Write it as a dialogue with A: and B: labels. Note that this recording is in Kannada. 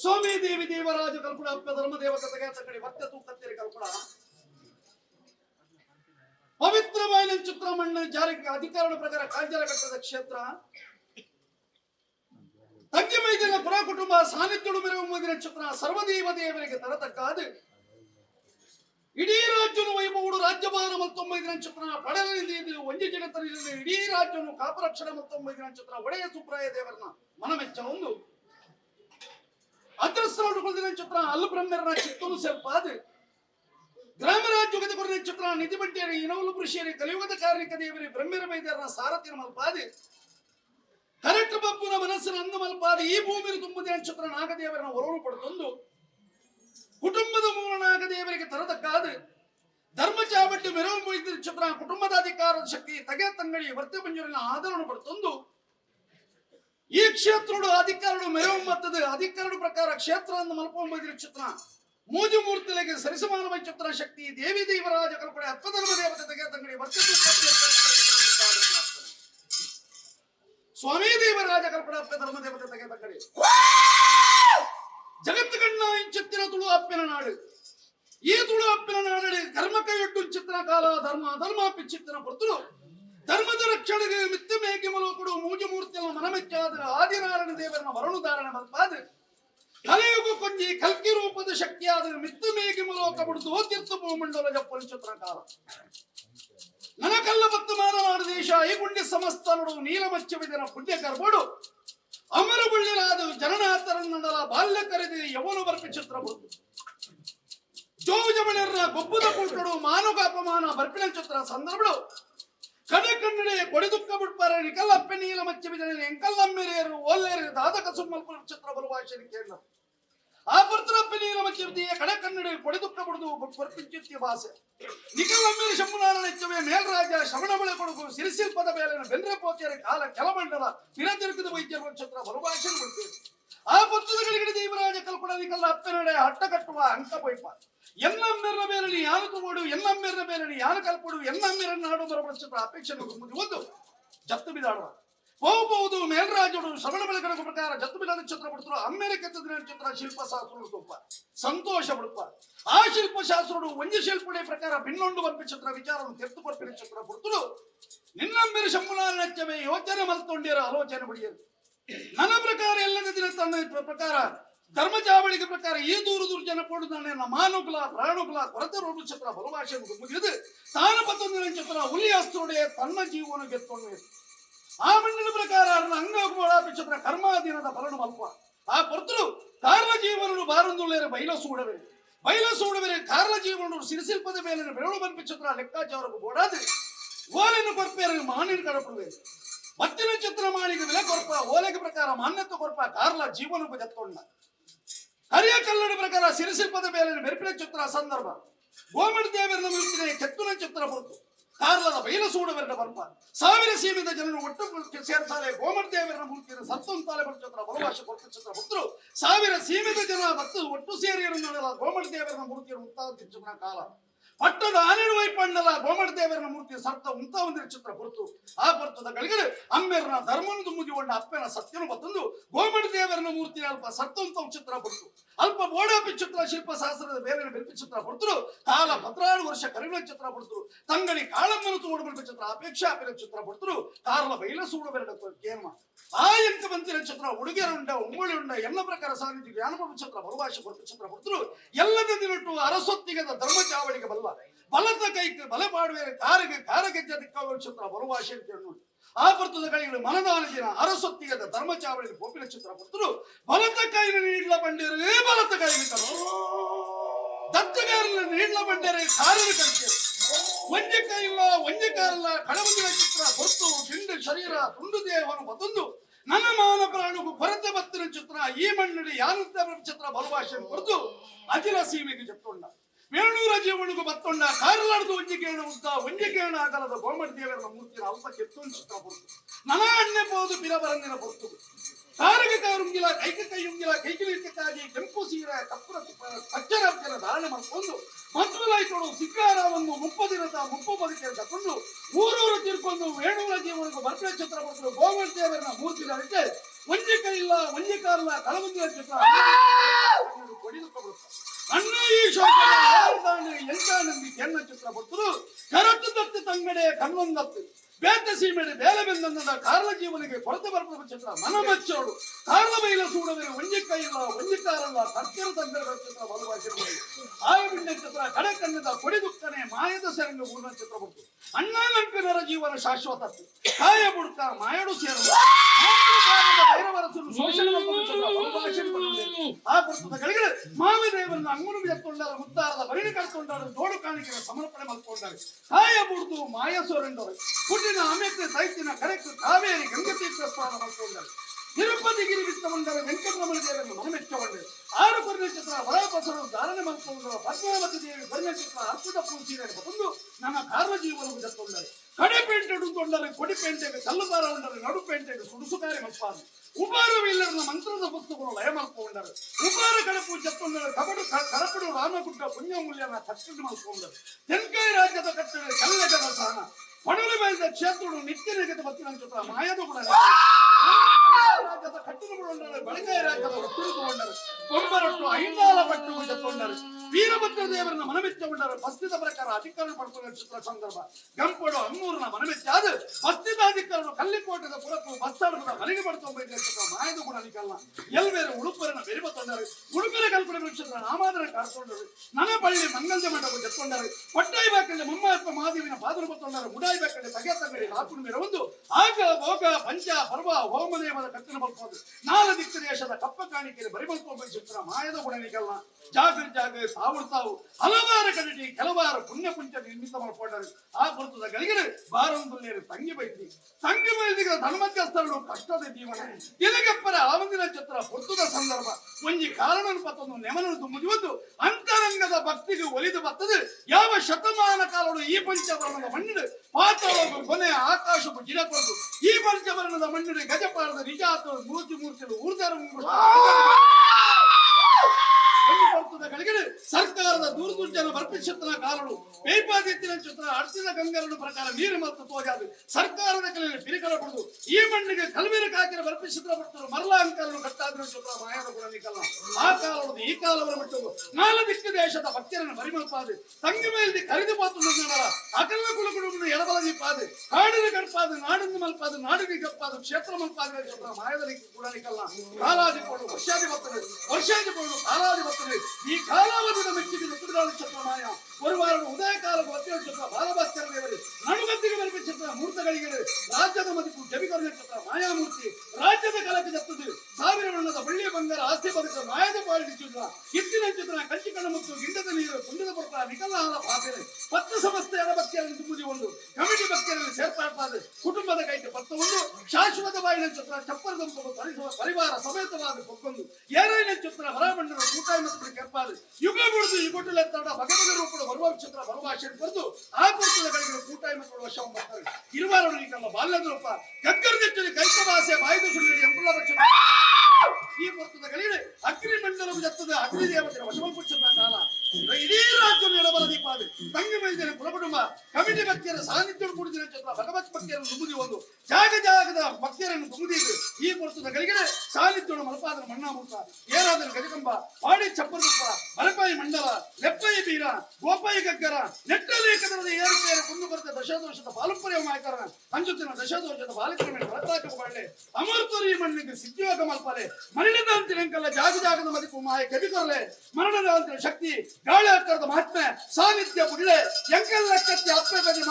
A: ಸ್ವಾಮಿ ದೇವಿ ದೇವರಾಜ ಕಲ್ಪುಣ ಧರ್ಮ ಕಡೆ ತಕ್ಕಡಿ ಭಕ್ತ ತೂಕತ್ತೇರಿ ಪವಿತ್ರ ಪವಿತ್ರమైన ಚಿತ್ರಮಣ್ಣ ಜಾರಿಗೆ ಅಧಿಕಾರದ ಪ್ರಕಾರ ಕಾಂಜಲಘಟ್ಟದ ಕ್ಷೇತ್ರ. ತಂಗಿ ಮೈದಿನ ಪುರ ಕುಟುಂಬ ಸಾನ್ನಿಧ್ಯಡು ಮೆರವು ಚಿತ್ರ, ಸರ್ವದೇವ ದೇವರಿಗೆ ತರತಕ್ಕಾದ. ಇಡೀ ರಾಜ್ಯನು ವೈಭವಡು ರಾಜ್ಯಭಾರ ಮತ್ತೊಂಬೈದಿನ ಚಿತ್ರ ಪಡಲಿಂದ ಒಂಜಿ ಜಗತ್ತಲ್ಲಿ ಇಡೀ ರಾಜ್ಯನು ಕಾಪರಕ್ಷಣ ಮತ್ತೊಂಬೈದಿನ ಚಿತ್ರ, ಒಡೆಯ ಸುಪ್ರಾಯ ದೇವರನ್ನ ಮನಮೆಚ್ಚ ಒಂದು. ನಕ್ಷತ್ರ ಅಲ್ಲು ಬ್ರಹ್ಮರನ ಚಿತ್ತನು ಸೇರ್ಪಾದ ಗ್ರಾಮ ರಾಜ್ಯಗದ ಬರ ನಕ್ಷತ್ರ ನಿಧಿ ಬಡ್ಡಿಯರಿ ಇನವಲು ಕೃಷಿಯರಿ ಕಲಿಯುಗದ ಕಾರ್ಮಿಕ ದೇವರಿ, ಬ್ರಹ್ಮರ ವೈದ್ಯರನ ಸಾರಥಿನ ಮಲ್ಪಾದೆ. ಕರೆಕ್ಟ್ ಬಪ್ಪುನ ಮನಸ್ಸಿನ ಅಂದ ಮಲ್ಪಾದ. ಈ ಭೂಮಿಯ ತುಂಬುದಿನ ಚಿತ್ರ ನಾಗದೇವರನ ಒಲವು ಪಡೆದೊಂದು. ಕುಟುಂಬದ ಮೂಲ ನಾಗದೇವರಿಗೆ ತರತಕ್ಕಾದ. ಧರ್ಮ ಚಾವಟ್ಟಿ ಮೆರವು ನಕ್ಷತ್ರ, ಕುಟುಂಬದ ಅಧಿಕಾರದ ಶಕ್ತಿ ತಗೆ ತಂಗಡಿ ವರ್ತ ಮಂಜೂರಿನ ಆಧಾರವನ್ನು ಪಡೆದೊಂದು. ಈ ಕ್ಷೇತ್ರಡು ಅಧಿಕಾರಡು ಮೆರವು ಮತ್ತದ ಪ್ರಕಾರ ಕ್ಷೇತ್ರ ಅಂತ ಚಿತ್ರ. ಮೂಜಿ ಮೂರ್ತಿಗಳಿಗೆ ಸರಿಸಮಾನವ ಚಿತ್ರ ಶಕ್ತಿ, ದೇವಿ ದೇವರಾಜ ಕಲ್ಪನೆ, ಅತ್ಮಧರ್ಮ ದೇವತೆ ತಗೆ ತಂಗಡಿ ವರ್ತ ಸ್ವಾಮಿ ದೇವರಾಜ ಕಲ್ಪಡೆ ಅಪ್ಪ ಧರ್ಮ ದೇವತೆ ತಗೆ ತಂಗಡಿ. ಜಗತ್ತು ಕಣ್ಣ ಇಂಚಿತ್ತಿನ ತುಳು ಅಪ್ಪಿನ ನಾಡು. ಈ ತುಳು ಅಪ್ಪಿನ ನಾಡಲ್ಲಿ ಧರ್ಮ ಕೈಯೊಟ್ಟು ಚಿತ್ರ ಕಾಲ, ಧರ್ಮ ಧರ್ಮ ಚಿತ್ರ ಬರ್ತರು ಧರ್ಮದ ರಕ್ಷಣೆಗೆ ಮಿತ್ತ ಮನಮೆಚ್ಚಾದ ಆದಿನಾರಾಯಣ ದೇವರನ್ನ ವರುಣ ಧಾರಣ ಮಲ್ಪಾದ ಕಲೆಯುಗ ಕೊಂಜಿ ಕಲ್ಕಿ ರೂಪದ ಶಕ್ತಿಯಾದ ಮಿತ್ತು ಮೇಗಿ ಮುಲೋಕ ಬಿಡುದು ತೀರ್ಥ ಭೂಮಂಡಲ ಜಪ್ಪಲ ಚಿತ್ರ ಕಾಲ. ನನಕಲ್ಲ ಮತ್ತು ಮಾನವಾಡ ದೇಶ, ಈ ಗುಂಡಿ ಸಮಸ್ತ ನಡು ನೀಲಮಚ್ಚವಿದನ ಪುಣ್ಯ ಕರ್ಬೋಡು. ಅಮರ ಬಳ್ಳಿರಾದ ಜನನಾಥರನ್ನಡಲ ಬಾಲ್ಯ ಕರೆದಿ ಯವನು ಬರ್ಪಿ ಚಿತ್ರ ಬರುದು ಜೋಜಮಣರ ಗೊಬ್ಬದ ಕೂಟಡು ಮಾನವ ಅಪಮಾನ ಬರ್ಪಿನ ಚಿತ್ರ ಸಂದರ್ಭಗಳು ಕಡೆ ಕನ್ನಡೆ ಕೊಡಿದುಕ್ಕ ಬಿಡ್ಪಾರೆ ನಿಕಲ್ಲಪ್ಪೆ ನೀಲ ಮಚ್ಚ ಬಿಜನೆ ಎಂಕಲ್ಲಮ್ಮೆರೆಯರು ಓಲ್ಲೇರು ದಾದಕ ಸುಮ್ಮಲ್ಪ ಚಿತ್ರ ಬಲುಭಾಷೆ ಕೇಳ ಆ ಪರ್ತರಪ್ಪೆ ನೀಲ ಮಚ್ಚ ಬಿದಿಯ ಕಡೆ ಕನ್ನಡೆ ಕೊಡಿದುಕ್ಕ ಬಿಡುದು ಬರ್ಪಿಂಚಿತ್ಯ ಭಾಷೆ ನಿಕಲ್ಲಮ್ಮೆರೆ ಶಂಭುನಾರಾಯಣ ಹೆಚ್ಚುವೆ ಮೇಲ್ರಾಜ ಶ್ರವಣ ಬಳೆ ಕೊಡುಗು ಸಿರಿಸಿಲ್ಪದ ಮೇಲಿನ ಬೆಂದ್ರೆ ಪೋಚರೆ ಕಾಲ ಕೆಲಮಂಡಲ ತಿರತಿರುಕದ ವೈದ್ಯರ ಚಿತ್ರ ಬಲುಭಾಷೆ ಬಿಡ್ತೀವಿ ಆ ಪುಸ್ತಕಗಳಿಗೆ ದೇವರಾಜ ಕಲ್ಪಡಲಿಕ್ಕಲ್ಲ ಅಪ್ಪನಡೆ ಹಟ್ಟ ಕಟ್ಟುವ ಅಂಕ ಪೈಪ ಎನ್ನಮ್ಮೆರ ಮೇಲನಿ ಯಾನು ತಗೋಡು ಎನ್ನಮ್ಮೆರ ಮೇಲೆ ಯಾರು ಕಲ್ಪಡು ಎನ್ನಮ್ಮೆರ ನಾಡು ಬರಬಡಿಸಿದ ಅಪೇಕ್ಷೆ ಒಂದು ಜತ್ತು ಬಿದಾಡುವ. ಹೋಗಬಹುದು ಮೇಲ್ರಾಜರು ಶ್ರವಣ ಬೆಳಕನ ಪ್ರಕಾರ ಜತ್ತು ಬಿಡ ನಕ್ಷತ್ರ ಬಿಡ್ತರು ಅಮೇರಿಕೆ ಚಿತ್ರ ನಕ್ಷತ್ರ ಶಿಲ್ಪ ಶಾಸ್ತ್ರ ತುಪ್ಪ ಸಂತೋಷ ಬಿಡುತ್ತ ಆ ಶಿಲ್ಪ ಶಾಸ್ತ್ರಡು ಒಂಜಿ ಶಿಲ್ಪಡೆ ಪ್ರಕಾರ ಭಿನ್ನೊಂದು ಬರ್ಪಿ ಚಿತ್ರ ವಿಚಾರವನ್ನು ತೆತ್ತು ಬರ್ಪಿನ ಚಿತ್ರ ಬಿಡ್ತರು ನಿನ್ನಂಬಿರ ಶಂಭುನಾರ ನಚ್ಚವೇ ಯೋಚನೆ ಮಲ್ತೊಂಡಿರ ಆಲೋಚನೆ ಬಿಡಿಯರು. ನನ್ನ ಪ್ರಕಾರ ಎಲ್ಲದ ದಿನ ತನ್ನ ಪ್ರಕಾರ ಧರ್ಮಜಾವಳಿಗೆ ಪ್ರಕಾರ ಈ ದೂರ ದೂರ ಜನ ಕೊಡು ನನ್ನ ಮಾನುಕುಲ ಪ್ರಾಣುಕುಲ ಕೊರತೆ ರೋಗ ಚಿತ್ರ ಬಲಭಾಷೆ ಮುಗಿದು ತಾನ ಪತ್ತೊಂದು ನಕ್ಷತ್ರ ಹುಲಿ ಅಸ್ತ್ರೊಡೆ ತನ್ನ ಜೀವನ ಗೆತ್ತೊಂಡು ಆ ಮಣ್ಣಿನ ಪ್ರಕಾರ ನನ್ನ ಅಂಗ ಚಿತ್ರ ಕರ್ಮಾಧೀನದ ಫಲನು ಮಲ್ಪ ಆ ಪೊರ್ತರು ಕಾರ್ಲ ಜೀವನನು ಬಾರೊಂದುಳ್ಳೇರೆ ಬೈಲಸೂಡವೆ ಬೈಲಸೂಡವೆ ಕಾರ್ಲ ಜೀವನನು ಸಿರಿಸಿಲ್ಪದ ಮೇಲೆ ಬೆರಳು ಬಂಪಿ ಚಿತ್ರ ಲೆಕ್ಕಾಚಾರವು ಗೋಡಾದ್ರೆ ಓಲೆನು ಕೊರ್ಪೇರು ಮಾನಿನ ಕಡಪಡುವೆ ಮತ್ತಿನ ಚಿತ್ರ ಮಾಡಿಗೆ ಬೆಲೆ ಕೊರಪ ಓಲೆಗೆ ಪ್ರಕಾರ ಮಾನ್ಯತೆ ಕೊರಪ ಕಾರ್ಲ ಜೀವನಕ್ಕೆ ಜತ್ತೊಂಡ ಹರಿಯ ಕನ್ನಡ ಪ್ರಕಾರ ಸಿರಿಸಿಲ್ಪದ ಮೇಲೆ ಮೆರುಪಿನ ಚಿತ್ರ ಸಂದರ್ಭ. ಗೋಮಣ ಮೂರ್ತಿನ ಕೆತ್ತುನ ಚಿತ್ರ ಬಂತು ಕಾರ್ಲದ ಬೈಲಸೂಡವೆರಡ ಬರ್ಪ ಸಾವಿರ ಸೀಮಿತ ಜನರು ಒಟ್ಟು ಸೇರ್ತಾರೆ. ಗೋಮಣ ದೇವರನ್ನ ಮೂರ್ತಿಯನ್ನು ಸತ್ತೊಂತಾಲೆ ಬರುವ ಚಿತ್ರ ಬಲಭಾಷೆ ಕೊಟ್ಟ ಚಿತ್ರ ಬಂದ್ರು ಸಾವಿರ ಸೀಮಿತ ಜನ ಭಕ್ತರು ಒಟ್ಟು ಸೇರಿ ಗೋಮಣ ದೇವರನ್ನ ಮೂರ್ತಿಯನ್ನು ಮುಂತಾದ ಕಾಲ. ಪಟ್ಟದ ಆನೆಡು ವೈಪಣ್ಣಲ ಗೋಮಣ ದೇವರನ ಮೂರ್ತಿ ಸರ್ತ ಉಂತ ಒಂದಿರ ಚಿತ್ರ ಹೊರತು. ಆ ಬರ್ತದ ಗಳಿಗೆ ಅಮ್ಮೆರನ ಧರ್ಮನ ಮುಗಿಕೊಂಡ ಅಪ್ಪನ ಸತ್ಯನು ಬತ್ತಂದು ಗೋಮಣ ಮೂರ್ತಿ ಅಲ್ಪ ಸತ್ತ ಉಂತ ಚಿತ್ರ ಹೊರತು ಅಲ್ಪ ಬೋಡಾಪಿ ಚಿತ್ರ ಶಿಲ್ಪ ಶಾಸ್ತ್ರದ ಬೇರೆ ಬೆಲ್ಪಿ ಚಿತ್ರ ಹೊರತರು ಕಾಲ ಪತ್ರಾಳು ವರ್ಷ ಕರಿಣ ಚಿತ್ರ ಹೊರತರು ತಂಗಡಿ ಕಾಳಮ್ಮನು ತೋಡಬೆಲ್ಪಿ ಚಿತ್ರ ಅಪೇಕ್ಷಾ ಅಪಿನ ಚಿತ್ರ ಹೊರತರು ಕಾರ್ಲ ಬೈಲ ಸೂಡು ಬೆರಡ ಕೇಮ ಆ ಎಂಕ ಬಂತಿನ ಚಿತ್ರ ಉಡುಗೆರ ಉಂಡ ಉಮ್ಮಳಿ ಉಂಡ ಎಲ್ಲ ಪ್ರಕಾರ ಸಾನ್ನಿಧ್ಯ ಜ್ಞಾನಪಡ ಚಿತ್ರ ಬಲಭಾಷೆ ಕೊಟ್ಟ ಚಿತ್ರ ಹೊರತರು ಎಲ್ಲದ ದಿನಟ್ಟು ಅರಸೊತ್ತಿಗದ ಧರ್ಮ ಚಾವಳಿಗೆ ಬಲ್ಲ ಬಲದ ಕೈಗೆ ಬಲೆ ಮಾಡುವೆ ಕಾರಿಗೆ ಕಾರಗೆಜ್ಜೆ ದಿಕ್ಕವ ಚಿತ್ರ ಬಲಭಾಷೆ ಅಂತ ಹೇಳಿ ನೋಡಿ ಆ ಬರ್ತದ ಕೈಗಳು ಮನದಾನ ದಿನ ಅರಸೊತ್ತಿಗದ ಧರ್ಮ ಚಾವಳಿಗೆ ಗೋಪಿನ ಚಿತ್ರ ಪುತ್ರರು ಬಲತ ಕೈನ ನೀಡ್ಲ ಬಂಡಿರೇ ಬಲತ ಕೈಗೆ ತರು ದತ್ತಗಾರನ ನೀಡ್ಲ ಬಂಡರೆ, ಕಾರನ ಕರಿತೇವೆ ಕೈಲ್ಲ ಒಂಜೆ ಒಂಜಕಾರಲ್ಲ ಕಳವಂದಿನ ಚಿತ್ರ ಗೊತ್ತು ದಿಂಡು ಶರೀರ, ತುಂಡು ದೇಹವನ್ನು ಮತ್ತೊಂದು ನನ್ನ ಮಾನ ಪ್ರಾಣವು ಕೊರತೆ ಬತ್ತಿನ ಚಿತ್ರ, ಈ ಮಣ್ಣಡಿ ಯಾನಂತ ಚಿತ್ರ ಬಲಭಾಷೆ ಹೊರತು ಅಜಿಲ ಸೀಮೆಗೆ ಜತ್ತೊಂಡ ಬೇಣೂರ ಜೀವನಿಗೂ ಬತ್ತೊಂಡ ಕಾರಲಾಡದು ಒಂಜಿಕೇಣ ಉದ್ದ ಒಂಜಿಕೇಣ ಆಗಲದ ಗೋಮಟ ದೇವರ ಮೂರ್ತಿನ ಅಲ್ಪ ಕೆತ್ತೊಂದು ಚಿತ್ರ ಬರುತ್ತು ನನ ಅಣ್ಣೆ ಪೋದು ಪಿರಬರಂದಿನ ಬರುತ್ತು ಕಾರಿಗೆ ಕಾರುಂಗಿಲ ಕೈಕ ಕೈಯುಂಗಿಲ ಕೈಗಿಲಿಕ್ಕಾಗಿ ಕೆಂಪು ಸೀರೆ ಕಪ್ಪುರ ಸಜ್ಜರಾಜ್ಯನ ಧಾರಣೆ ಮಾಡಿಕೊಂಡು ಮಂತ್ರಲಾಯ್ಕೊಡು ಸಿಕ್ಕಾರವನ್ನು ಮುಪ್ಪದಿರದ ಮುಪ್ಪು ಬದುಕಿನ ತಕೊಂಡು ಊರೂರು ತಿರ್ಕೊಂಡು ವೇಣೂರ ಜೀವನಕ್ಕೂ ಬರ್ಪೆ ಚಿತ್ರ ಬರ್ತರು ಗೋಮಟ ದೇವರನ ಮೂರ್ತಿ ಅದಕ್ಕೆ ಒಂಜಿಕ ಇಲ್ಲ ಒಂಜಿಕ ಅಲ್ಲ ಕಳಗುಂದಿಯ ಚಿತ್ರ ಕೊಡಿದುಕೊಬಿಡುತ್ತ ಅಣ್ಣ ಈ ಶೋಕ ಎಂಟಾನಂದಿ ಕೆನ್ನ ಚಿತ್ರ ಬರ್ತರು ಕರಟ್ಟು ದತ್ತು ತಂಗಡೆ ಕಣ್ಣೊಂದತ್ತು ಬೇತ ಸೀಮೆಡೆ ಬೇಲೆ ಬೆಂದನ್ನದ ಕಾರಣ ಜೀವನಿಗೆ ಕೊರತೆ ಬರ್ತದ ಚಿತ್ರ ಮನ ಮಚ್ಚೋಡು ಕಾರಣ ಬೈಲ ಸೂಡವೇ ಒಂಜಿಕ್ಕ ಇಲ್ಲ ಒಂಜಿಕ್ಕಾರಲ್ಲ ಕರ್ತಿರ ತಂಗಡ ಚಿತ್ರ ಬಲವಾಗಿರಬಹುದು ಆಯಬಿಂಡ ಚಿತ್ರ ಕಡೆ ಕಣ್ಣದ ಕೊಡಿ ದುಃಖನೆ, ಮಾಯದ ಸೆರಂಗ ಮೂರ್ಣ ಚಿತ್ರ ಬಂತು ಅಣ್ಣ ನಂಪಿನರ ಜೀವನ ಶಾಶ್ವತ. ಕಾಯ ಬುಡ್ಕ, ಮಾಯಡು ಕಾರಣದ ಭೈರವರಸರು ಶೋಷಣೆ ಚಿತ್ರ ಪಡೆಯುವುದು. ಆ ಪುಸ್ತಕಗಳಿಗೆ ಮಾವಿದೇವರನ್ನು ಅಂಗುನು ಎತ್ತೊಂಡರ ಮುತ್ತಾರದ ಬರಿಣಿ ಕಳ್ಕೊಂಡಾರು ಜೋಡು ಕಾಣಿಕೆಯ ಸಮರ್ಪಣೆ ಮಾಡ್ಕೊಂಡಾರೆ ಕಾಯ ಬುಡ್ದು ಮಾಯ ಸೋರೆಂಡರು ಪುಟ್ಟಿನ ಅಮೆಕ್ಕೆ ಸಾಹಿತ್ಯನ ಕರೆಕ್ಟ್ ಕಾವೇರಿ ಗಂಗತೀರ್ಥ ಸ್ನಾನ ತಿರುಪತಿ ತಿರುಪತಿಗಿರಿ ಬಿತ್ತಗೊಂಡರೆ ವೆಂಕಟರಮಣ ದೇವರನ್ನು ಮನಮೆಚ್ಚಗೊಂಡೆ ಆರು ಪರ್ಣಚಿತ್ರ ಚಿತ್ರ ವರಪಸರು ಧಾರಣೆ ಮಲ್ಕೊಂಡರು ಪದ್ಮಾವತಿ ದೇವಿ ಪರ್ಣಚಿತ್ರ ಚಿತ್ರ ಅರ್ಪಿತ ಪೂಜಿಸಿದರೆ ಬಂದು ನನ್ನ ಕಾರಣ ಜೀವನವು ಜತ್ತೊಂಡರೆ ಕಡೆ ಉಡುಕೊಂಡರೆ ಕೊಡಿ ಪೇಂಟೆಗೆ ಕಲ್ಲುತಾರ ಉಂಡರೆ, ನಡು ಪೇಂಟೆಗೆ ಸುಡಿಸುತ್ತಾರೆ ಮಲ್ಪಾರು ಉಪಾರವಿಲ್ಲರನ್ನ ಮಂತ್ರದ ಪುಸ್ತಕಗಳು ಲಯ ಮಾಡ್ಕೊಂಡರು ಉಪಾರ ಕಡಪು ಜತ್ತೊಂಡರೆ ಕಬಡು ಕಡಪಡು ರಾಮಗುಡ್ಡ ಪುಣ್ಯ ಪುಣ್ಯಮೂಲ್ಯನ ತಕ್ಷಣ ಮಾಡ್ಕೊಂಡರು. ತೆಂಕಾಯಿ ರಾಜ್ಯದ ಕಟ್ಟಡ ಕಲ್ಲಜದ ಸ್ಥಾನ ಪಣಲು ಬೆಳೆದ ಕ್ಷೇತ್ರಗಳು ನಿತ್ಯ ನಿಗದಿ ಬತ್ತಿನ ಮಾಯದ ಕೂಡ ರಾಜ್ಯದ ಕಟ್ಟಡಗಳು ಬಳಿಗಾಯ ರಾಜ್ಯದ ಒತ್ತಿರುಕೊಂಡರು ಕೊಂಬರಟ್ಟು ಐದಾಲ ಪಟ್ಟು ಜತ್ತೊಂಡರು ವೀರಭದ್ರ ದೇವರನ್ನ ಮನಮೆಚ್ಚಗೊಂಡರು ಬಸ್ತಿದ ಪ್ರಕಾರ ಅಧಿಕಾರ ಚಿತ್ರ ಸಂದರ್ಭ. ಗಂಪಡು ಅಮ್ಮೂರನ ಮನಮೆಚ್ಚಾದ ಬಸ್ತಿದ ಅಧಿಕಾರನು ಕಲ್ಲಿಕೋಟದ ಪುರಕ್ಕೂ ಬಸ್ತಾಡದ ಮನೆಗೆ ಪಡ್ಕೊಂಬೈದ ಚಿತ್ರ ಮಾಯದ ಗುಣ ನಿಕಲ್ಲ. ಎಲ್ವೇರು ಉಡುಪರನ್ನ ಬೆರಿಬ ತಂದರು ಉಡುಪರ ಕಲ್ಪನೆ ನಕ್ಷತ್ರ ನಾಮಾದರ ಕಾರ್ಕೊಂಡರು. ನನ್ನ ಬಳ್ಳಿ ಮಂಗಲ್ಯ ಮಂಡಪ ಜತ್ಕೊಂಡರು ಕೊಟ್ಟಾಯಿ ಬಾಕಂಡೆ ಮುಮ್ಮಪ್ಪ ಮಾದೇವಿನ ಪಾದರು ಬತ್ತೊಂಡರು ಒಂದು ಆಗ ಭೋಗ ಪಂಚ ಪರ್ವ ಹೋಮದೇವದ ಕತ್ತಿನ ಬಲ್ಕೋದು ನಾಲ ದಿಕ್ಕು ದೇಶದ ಕಪ್ಪ ಕಾಣಿಕೆಯಲ್ಲಿ ಬರಿಬಲ್ಕೊಂಬ ಚಿತ್ರ ಮಾಯದ ಗುಣ ನಿಕಲ್ಲ ಜಾಗ ಜಾಗ ಸಾವುಡ್ತಾವು ಹಲವಾರು ಕಡಿಟಿ ಕೆಲವಾರು ಪುಣ್ಯ ಪುಂಚ ನಿರ್ಮಿತ ಮಾಡ್ಕೊಂಡರು ಆ ಗುರುತದ ಗಳಿಗೆ ಬಾರೊಂದುಲ್ಲೇರು ತಂಗಿ ಬೈತಿ ಧರ್ಮಧ್ಯಸ್ಥರು ಕಷ್ಟದ ಜೀವನ. ತಿಲಗಪ್ಪರ ಆವಂದಿನ ಚಿತ್ರ ಹೊತ್ತದ ಸಂದರ್ಭ. ಒಂಜಿ ಕಾರಣ ಪತ್ತೊಂದು ನೆಮನನ್ನು ತುಂಬುವುದು ಅಂತರಂಗದ ಭಕ್ತಿಗೆ ಒಲಿದು ಬರ್ತದೆ. ಯಾವ ಶತಮಾನ ಕಾಲಗಳು ಈ ಪಂಚವರ್ಣದ ಮಣ್ಣಿನ ಪಾತಾಳವು ಕೊನೆ ಆಕಾಶ ಗಿಡ ಕೊಡದು ಈ ಪಂಚವರ್ಣದ ಮಣ್ಣಿನ ಗಜಪಾಲದ ನಿಜಾತ ಮೂರ್ತಿ ಮೂರ್ತಿಗಳು ಊರ್ದಾರ ಸರ್ಕಾರದ ದೂರದೃಷ್ಟಿಯನ್ನು ಬರ್ಪಿಸುತ್ತಿನ ಕಾರಣ ಪೇಪಾದಿತ್ತಿನ ಚಿತ್ರ ಅರ್ಚಿದ ಗಂಗರನ್ನು ಪ್ರಕಾರ ನೀರು ಮತ್ತು ತೋಜಾದು ಸರ್ಕಾರದ ಕಲೆಯಲ್ಲಿ ಬಿರಿಕಲ ಕೊಡುದು. ಈ ಮಣ್ಣಿಗೆ ಕಲ್ಮೀರ ಕಾಕಿನ ಬರ್ಪಿಸಿದ್ರ ಬರ್ತರು ಮರಲ ಅಂಕಲನ್ನು ಕಟ್ಟಾದ ಚಿತ್ರ ಮಾಯದ ಗುಣ ನಿಕಲ್ಲ ಆ ಕಾಲವನ್ನು ಈ ಕಾಲವನ್ನು ಬಿಟ್ಟು ನಾಲ ದಿಕ್ಕು ದೇಶದ ಭಕ್ತರನ್ನು ಬರಿಮಲ್ಪಾದೆ ತಂಗಿ ಮೇಲೆ ಖರೀದಿ ಪಾತ್ರ ನೋಡಲ ಕುಲ ಕುಲಗುಡುಗಳನ್ನು ಎಡಬಲದಿ ಪಾದೆ. ಕಾಡಿನ ಗಡ್ಪಾದ ನಾಡಿನ ಮಲ್ಪಾದ ನಾಡಿಗೆ ಗಪ್ಪಾದ, ಕ್ಷೇತ್ರ ಮಲ್ಪಾದ ಚಿತ್ರ ಮಾಯದ ಕೂಡ ಗುಣ ಕಾಲಾದಿ ಕೊಡು ವರ್ಷಾದಿ ಬರ್ತದೆ ವರ್ಷಾದಿಕೊಂಡು ಕಾಲಾದಿ ಬರ್ತದೆ ಈ ಕಾಲಾವಧಿಯ ಮೆಚ್ಚಿಗೆ ಚಿತ್ರದಾಳ ಚಿತ್ರ ಮಾಯ. ಒಂದು ವಾರ ಉದಯ ಕಾಲದ ಒತ್ತಿನ ಚಕ್ರ ಬಾಲಭಾಸ್ಕರ ದೇವರು. ನಡುಗದ್ದಿಗೆ ಬರಬೇಕು ಚಿತ್ರ ಮೂರ್ತಗಳಿಗೆ ರಾಜ್ಯದ ಮದಿಪು ಜಬಿಗರ ಚಕ್ರ ಮಾಯಾಮೂರ್ತಿ ರಾಜ್ಯದ ಕಲಕ ದತ್ತದೆ. ಸಾವಿರ ಬಣ್ಣದ ಒಳ್ಳೆಯ ಬಂಗಾರ ಆಸ್ತಿ ಬದುಕ ಮಾಯದ ಪಾಲಿನ ಚಿತ್ರ ಇತ್ತಿನ ಚಿತ್ರ ಕಂಚಿಕಣ ಮತ್ತು ಗಿಂಡದ ನೀರು ಕುಂಡದ ಪುರತ ನಿಕಲಹಾಲ ಭಾಷೆ ಪತ್ರ ಸಂಸ್ಥೆಯ ಬಕ್ಕಿಯಲ್ಲಿ ತುಂಬುದಿ ಒಂದು. ಕಮಿಟಿ ಬಕ್ಕಿಯಲ್ಲಿ ಸೇರ್ಪಡೆ ಕುಟುಂಬದ ಕೈಗೆ ಪತ್ತ ಒಂದು. ಶಾಶ್ವತ ಬಾಯಿನ ಚಿತ್ರ ಚಪ್ಪರ ಪರಿವಾರ ಸಮೇತವಾದ ಕೊಕ್ಕೊಂದು. ಏನೇ ಕೂಟಾಯಿ ಮತ್ತು ಕೆಪ್ಪಾದು ಯುಗ ಬಿಡುದು ಯುಗೊಟ್ಟಲೆತ್ತಾಡ ಬಗೆ ಬಗೆ ರೂಪದ ಬರುವ ಚಿತ್ರ ಬರುವ ಆಶೆ ಬರೆದು ಆ ಪುಸ್ತಕದ ಗಳಿಗೆ ಕೂಟಾಯಿ ಮಕ್ಕಳು ವರ್ಷ ಬರ್ತಾರೆ ಇರುವಾರು ಈಗಲ್ಲ ಬಾಲ್ಯದ ರೂಪ ಗಗ್ಗರ ದಿಟ್ಟಲಿ ಕೈಕ ಭಾಷೆ ಬಾಯಿದ ಸುಳ್ಳಿ ಎಂಬುಲ್ಲ ರಕ್ಷಣೆ ಈ ಪುಸ್ತಕಗಳಿಗೆ ಅಗ್ನಿ ಮಂಡಲವು ಜತ್ತದ ಅಗ್ನಿ ದೇವತೆಯ ವಶವಪುಚ್ಚದ ಕಾಲ. ಇಡೀ ರಾಜ್ಯ ಎಡಬಲ ದೀಪಾದೆ ತಂಗಿ ಮೈದಿನ ಕುಲಕುಟುಂಬ, ಕಮಿಟಿ ಭಕ್ತಿಯರ, ಸಾನ್ನಿಧ್ಯ ಕೂಡಿದ ಚಿತ್ರ ಭಗವತ್ ಭಕ್ತಿಯನ್ನು ತುಂಬುದಿ ಒಂದು ಜಾಗ ಜಾಗದ ಭಕ್ತಿಯರನ್ನು ತುಂಬುದಿದೆ ಈ ಪುಸ್ತಕಗಳಿಗೆ ಸಾನ್ನಿಧ್ಯ ಮಲಪಾದರ ಮಣ್ಣಾಮೂರ್ತ ಏರಾದರ ಗಜಕಂಬ ಪಾಡಿ ಚಪ್ಪರದುಪ್ಪ ಮರಪಾಯಿ ಮಂಡಲ, ಲೆಪ್ಪಾಯಿ ಬೀರ, ಗೋಪಾಯಿ ಗಗ್ಗರ, ನೆಟ್ಟಲಿ ಕದರದ ಏರುಪೇರು ಕುಂದು ಬರೆದ ದಶದೋಷದ ಪಾಲುಪರ್ಯ ಮಾಯಕರ ಅಂಜುತ್ತಿನ ದಶದೋಷದ ಬಾಲಕರ ಮೇಲೆ ಅಮರ್ತರಿ ಮಣ್ಣಿಗೆ ಸಿದ್ಧಿಯೋಗ ಮಲ್ಪಲೆ. ಮರಣಿದ ಅಂತಿನಂಕಲ್ಲ ಜಾಗ ಜಾಗದ ಮದಿಪು ಮಾಯ ಕಬಿಕೊರಲೆ ಮರಣದ ಶಕ್ತಿ ಗಾಳಿ ಹತ್ತಿರದ ಮಹಾತ್ಮೆ ಸಾನ್ನಿಧ್ಯ ಬುಡ್ಲೆ ಎಂಕಲ್ಲ ಕತ್ತಿ ಅಪ್ಪೆ ಬದಿ